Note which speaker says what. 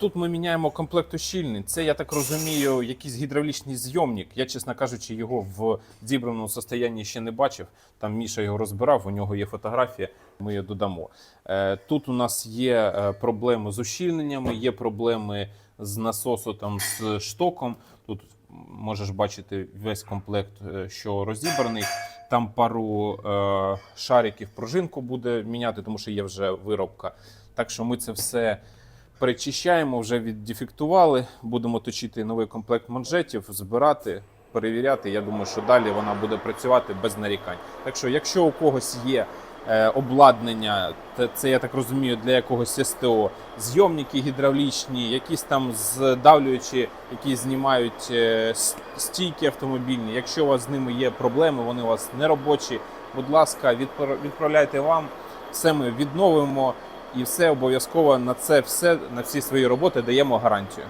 Speaker 1: Тут ми міняємо комплект ущільнень. Це, я так розумію, якийсь гідравлічний зйомник. Я, чесно кажучи, його в зібраному состоянні ще не бачив. Там Міша його розбирав, у нього є фотографія, ми її додамо. Е, Тут у нас є е, проблеми з ущільненнями, є проблеми з насосу там, з штоком. Тут можеш бачити весь комплект, е, що розібраний. Там пару шариків пружинку буде міняти, тому що є вже виробка. Так що ми це все перечищаємо, вже віддефектували. Будемо точити новий комплект манжетів, збирати, перевіряти. Я думаю, що далі вона буде працювати без нарікань. Так що, якщо у когось є е, обладнання, це я так розумію, для якогось СТО, зйомники гідравлічні, якісь там здавлюючі, які знімають е, стійки автомобільні. Якщо у вас з ними є проблеми, вони у вас не робочі, будь ласка, відпра- відправляйте вам. Все ми відновимо і все обов'язково на це все, на всі свої роботи даємо гарантію.